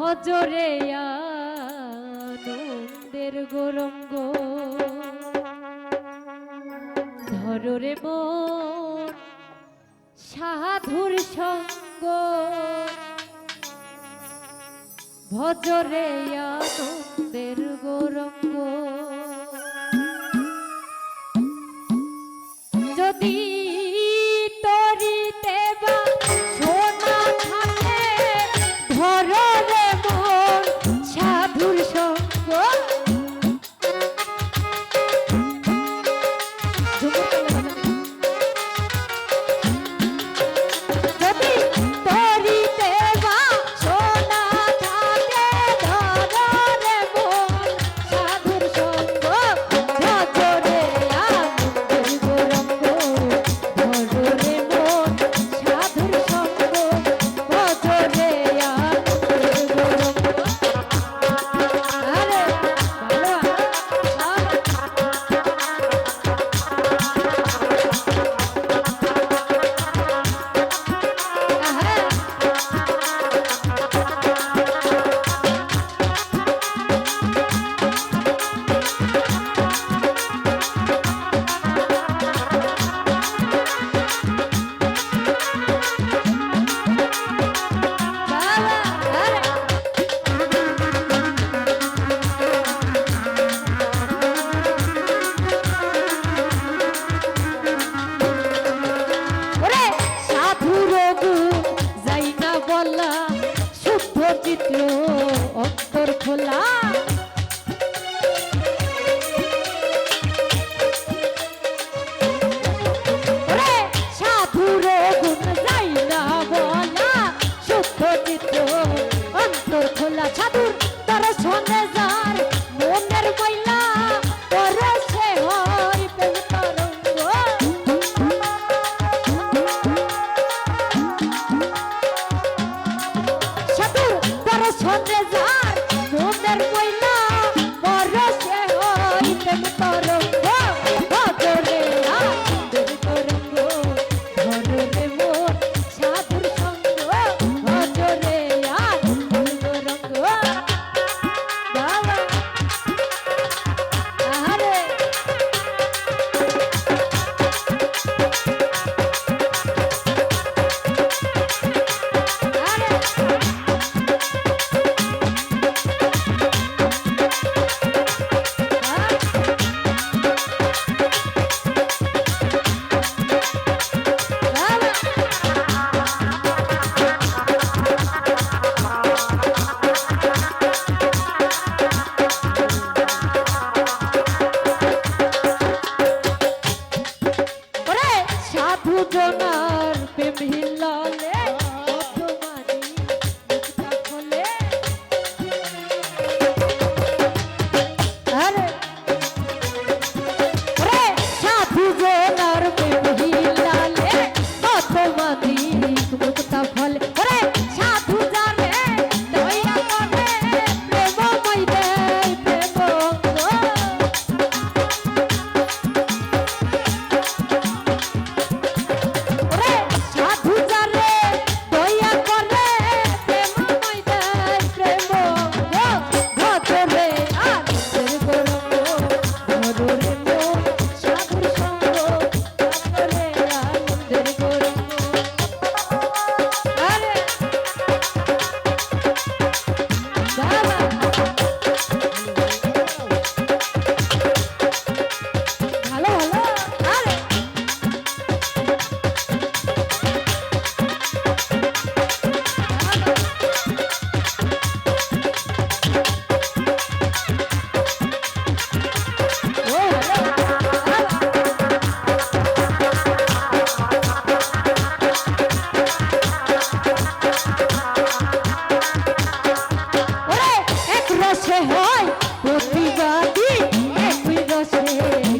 হজরে আনন্দের গরম গো ধরে মন সাধুর সঙ্গ। ভজরে আনন্দের গরম ভোলা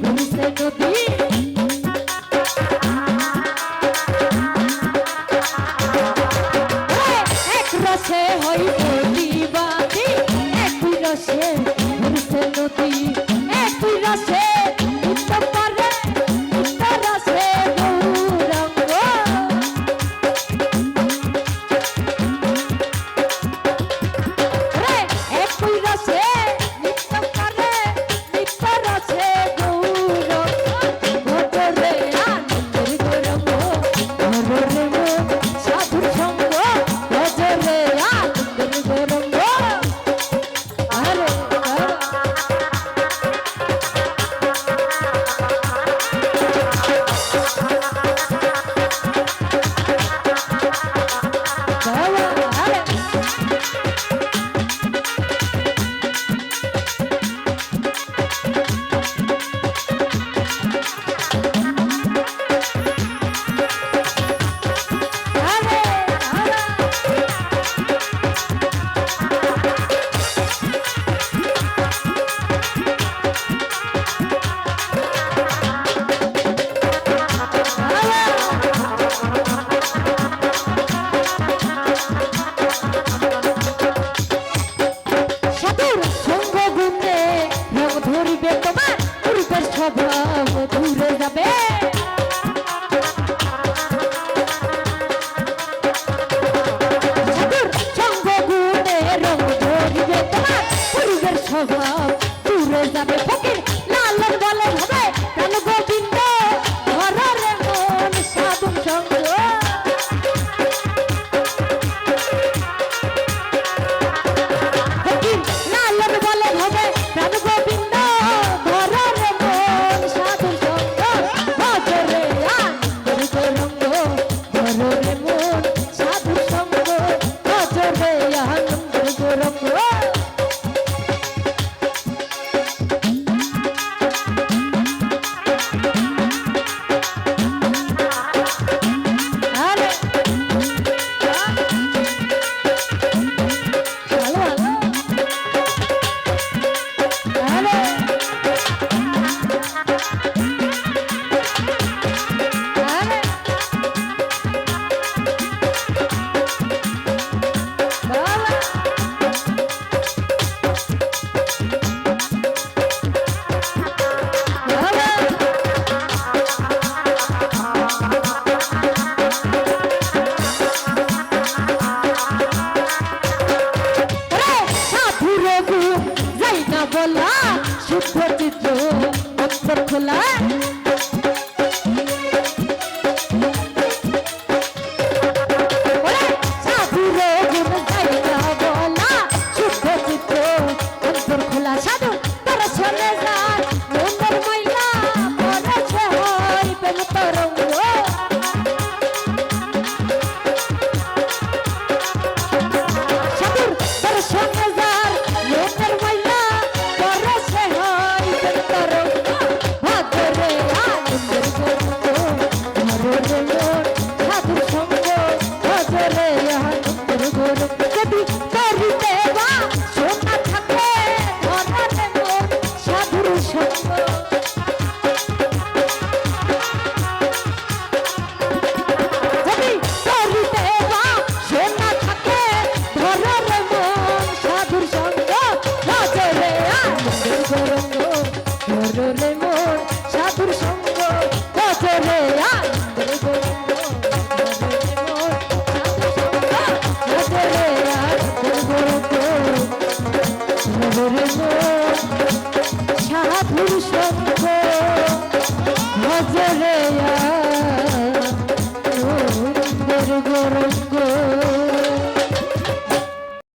ঘুরছে নদী